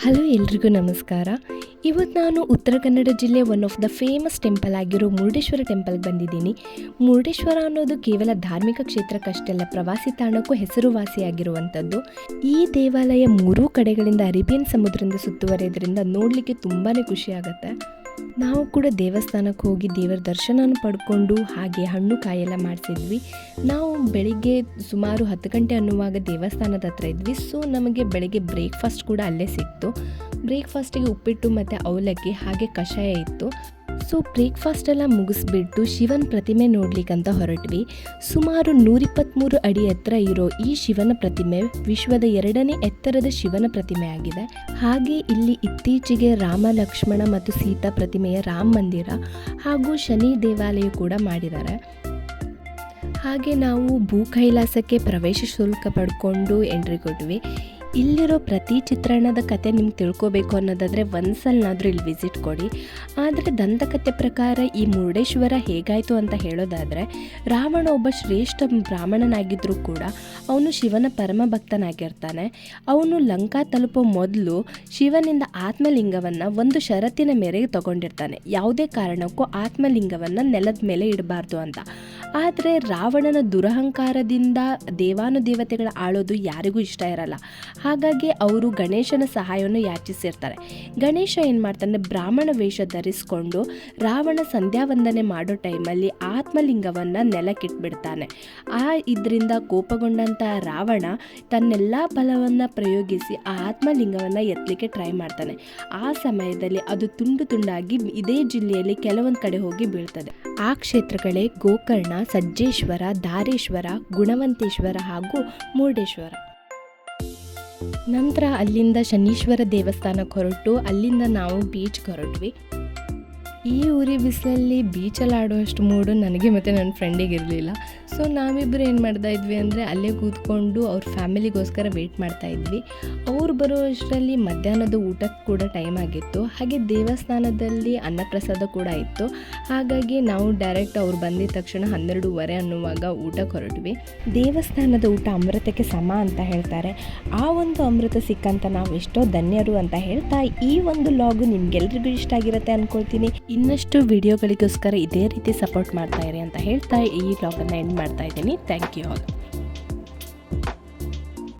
Hello ಎಲ್ರಿಗೂ ನಮಸ್ಕಾರ. ಇವತ್ತು ನಾನು ಉತ್ತರ ಕನ್ನಡ ಜಿಲ್ಲೆ one of the famous temple ಆಗಿರೋ ಮುರುಡೇಶ್ವರ ಟೆಂಪಲ್ಗೆ ಬಂದಿದ್ದೀನಿ. ಮುರುಡೇಶ್ವರ ಅನ್ನೋದು ಕೇವಲ ಧಾರ್ಮಿಕ ಕ್ಷೇತ್ರಕ್ಕಷ್ಟೆಲ್ಲ, ಪ್ರವಾಸಿ ತಾಣಕ್ಕೂ ಹೆಸರುವಾಸಿಯಾಗಿರುವಂಥದ್ದು. ಈ ದೇವಾಲಯ ಮೂರೂ ಕಡೆಗಳಿಂದ ಅರೇಬಿಯನ್ ಸಮುದ್ರದಿಂದ ಸುತ್ತುವರೆಯೋದ್ರಿಂದ ನೋಡಲಿಕ್ಕೆ ತುಂಬಾ ಖುಷಿ ಆಗುತ್ತೆ. ನಾವು ಕೂಡ ದೇವಸ್ಥಾನಕ್ಕೆ ಹೋಗಿ ದೇವರ ದರ್ಶನ ಪಡ್ಕೊಂಡು ಹಾಗೆ ಹಣ್ಣು ಕಾಯೆಲ್ಲ ಮಾಡಿಸಿದ್ವಿ. ನಾವು ಬೆಳಿಗ್ಗೆ ಸುಮಾರು ಹತ್ತು ಗಂಟೆ ಅನ್ನುವಾಗ ದೇವಸ್ಥಾನದ ಹತ್ರ ಇದ್ವಿ. ಸೊ ನಮಗೆ ಬೆಳಿಗ್ಗೆ ಬ್ರೇಕ್ಫಾಸ್ಟ್ ಕೂಡ ಅಲ್ಲೇ ಸಿಕ್ತು. ಬ್ರೇಕ್ಫಾಸ್ಟಿಗೆ ಉಪ್ಪಿಟ್ಟು ಮತ್ತು ಅವಲಕ್ಕಿ ಹಾಗೆ ಕಷಾಯ ಇತ್ತು. ಸೊ ಬ್ರೇಕ್ಫಾಸ್ಟ್ ಎಲ್ಲ ಮುಗಿಸ್ಬಿಟ್ಟು ಶಿವನ ಪ್ರತಿಮೆ ನೋಡ್ಲಿಕ್ಕಂತ ಹೊರಟ್ವಿ. ಸುಮಾರು ನೂರಿಪ್ಪತ್ತ್ಮೂರು ಅಡಿ ಎತ್ತರ ಇರೋ ಈ ಶಿವನ ಪ್ರತಿಮೆ ವಿಶ್ವದ ಎರಡನೇ ಎತ್ತರದ ಶಿವನ ಪ್ರತಿಮೆ ಆಗಿದೆ. ಹಾಗೆ ಇಲ್ಲಿ ಇತ್ತೀಚೆಗೆ ರಾಮ, ಲಕ್ಷ್ಮಣ ಮತ್ತು ಸೀತಾ ಪ್ರತಿಮೆಯ ರಾಮ ಮಂದಿರ ಹಾಗೂ ಶನಿ ದೇವಾಲಯ ಕೂಡ ಮಾಡಿದ್ದಾರೆ. ಹಾಗೆ ನಾವು ಭೂ ಕೈಲಾಸಕ್ಕೆ ಪ್ರವೇಶ ಶುಲ್ಕ ಪಡ್ಕೊಂಡು ಎಂಟ್ರಿ ಕೊಟ್ವಿ. ಇಲ್ಲಿರೋ ಪ್ರತಿ ಚಿತ್ರಣದ ಕತೆ ನಿಮ್ಗೆ ತಿಳ್ಕೊಬೇಕು ಅನ್ನೋದಾದರೆ ಒಂದ್ಸಲನಾದರೂ ಇಲ್ಲಿ ವಿಸಿಟ್ ಕೊಡಿ. ಆದರೆ ದಂತಕಥೆ ಪ್ರಕಾರ ಈ ಮುರುಡೇಶ್ವರ ಹೇಗಾಯಿತು ಅಂತ ಹೇಳೋದಾದರೆ, ರಾವಣ ಒಬ್ಬ ಶ್ರೇಷ್ಠ ಬ್ರಾಹ್ಮಣನಾಗಿದ್ದರೂ ಕೂಡ ಅವನು ಶಿವನ ಪರಮ ಭಕ್ತನಾಗಿರ್ತಾನೆ. ಅವನು ಲಂಕಾ ತಲುಪೋ ಮೊದಲು ಶಿವನಿಂದ ಆತ್ಮಲಿಂಗವನ್ನು ಒಂದು ಷರತ್ತಿನ ಮೇರೆಗೆ ತಗೊಂಡಿರ್ತಾನೆ. ಯಾವುದೇ ಕಾರಣಕ್ಕೂ ಆತ್ಮಲಿಂಗವನ್ನು ನೆಲದ ಮೇಲೆ ಇಡಬಾರ್ದು ಅಂತ. ಆದರೆ ರಾವಣನ ದುರಹಂಕಾರದಿಂದ ದೇವಾನುದೇವತೆಗಳ ಆಳೋದು ಯಾರಿಗೂ ಇಷ್ಟ ಇರಲ್ಲ. ಹಾಗಾಗಿ ಅವರು ಗಣೇಶನ ಸಹಾಯವನ್ನು ಯಾಚಿಸಿರ್ತಾರೆ. ಗಣೇಶ ಏನು ಮಾಡ್ತಾನೆ, ಬ್ರಾಹ್ಮಣ ವೇಷ ಧರಿಸಿಕೊಂಡು ರಾವಣ ಸಂಧ್ಯಾ ವಂದನೆ ಮಾಡೋ ಟೈಮಲ್ಲಿ ಆತ್ಮಲಿಂಗವನ್ನು ನೆಲಕ್ಕಿಟ್ಬಿಡ್ತಾನೆ. ಆ ಇದರಿಂದ ಕೋಪಗೊಂಡಂಥ ರಾವಣ ತನ್ನೆಲ್ಲ ಬಲವನ್ನು ಪ್ರಯೋಗಿಸಿ ಆ ಆತ್ಮಲಿಂಗವನ್ನು ಎತ್ತಲಿಕ್ಕೆ ಟ್ರೈ ಮಾಡ್ತಾನೆ. ಆ ಸಮಯದಲ್ಲಿ ಅದು ತುಂಡು ತುಂಡಾಗಿ ಇದೇ ಜಿಲ್ಲೆಯಲ್ಲಿ ಕೆಲವೊಂದು ಕಡೆ ಹೋಗಿ ಬೀಳ್ತದೆ. ಆ ಕ್ಷೇತ್ರಗಳೇ ಗೋಕರ್ಣ, ಸಜ್ಜೇಶ್ವರ ಧಾರೇಶ್ವರ ಗುಣವಂತೇಶ್ವರ ಹಾಗೂ ಮುರುಡೇಶ್ವರ. ನಂತರ ಅಲ್ಲಿಂದ ಶನೀಶ್ವರ ದೇವಸ್ಥಾನಕ್ಕೆ ಹೊರಟು ಅಲ್ಲಿಂದ ನಾವು ಬೀಚ್ಗೆ ಹೊರಟ್ವಿ. ಈ ಊರಿ ಬಿಸಿಲಲ್ಲಿ ಬೀಚಲ್ಲಿ ಆಡುವಷ್ಟು ಮೂಡು ನನಗೆ ಮತ್ತು ನನ್ನ ಫ್ರೆಂಡಿಗೆ ಇರಲಿಲ್ಲ. ಸೊ ನಾವಿಬ್ಬರು ಏನು ಮಾಡ್ತಾ ಇದ್ವಿ ಅಂದರೆ ಅಲ್ಲೇ ಕೂತ್ಕೊಂಡು ಅವ್ರ ಫ್ಯಾಮಿಲಿಗೋಸ್ಕರ ವೆಯ್ಟ್ ಮಾಡ್ತಾ ಇದ್ವಿ. ಅವ್ರು ಬರೋ ಅಷ್ಟರಲ್ಲಿ ಮಧ್ಯಾಹ್ನದ ಊಟಕ್ಕೆ ಕೂಡ ಟೈಮ್ ಆಗಿತ್ತು. ಹಾಗೆ ದೇವಸ್ಥಾನದಲ್ಲಿ ಅನ್ನಪ್ರಸಾದ ಕೂಡ ಇತ್ತು. ಹಾಗಾಗಿ ನಾವು ಡೈರೆಕ್ಟ್ ಅವ್ರು ಬಂದಿದ ತಕ್ಷಣ ಹನ್ನೆರಡೂವರೆ ಅನ್ನುವಾಗ ಊಟಕ್ಕೆ ಹೊರಟ್ವಿ. ದೇವಸ್ಥಾನದ ಊಟ ಅಮೃತಕ್ಕೆ ಸಮ ಅಂತ ಹೇಳ್ತಾರೆ. ಆ ಒಂದು ಅಮೃತ ಸಿಕ್ಕಂತ ನಾವು ಎಷ್ಟೋ ಧನ್ಯರು ಅಂತ ಹೇಳ್ತಾ ಈ ಒಂದು ಲಾಗು ನಿಮ್ಗೆಲ್ರಿಗೂ ಇಷ್ಟ ಆಗಿರುತ್ತೆ ಅನ್ಕೊಳ್ತೀನಿ. ಇನ್ನಷ್ಟು ವಿಡಿಯೋಗಳಿಗೋಸ್ಕರ ಇದೇ ರೀತಿ ಸಪೋರ್ಟ್ ಮಾಡ್ತಾ ಇರಿ ಅಂತ ಹೇಳ್ತಾ ಈ ಲಾಗನ್ನು ಎಂಡ್ ಮಾಡ್ತಾ ಇದ್ದೀನಿ. Thank you all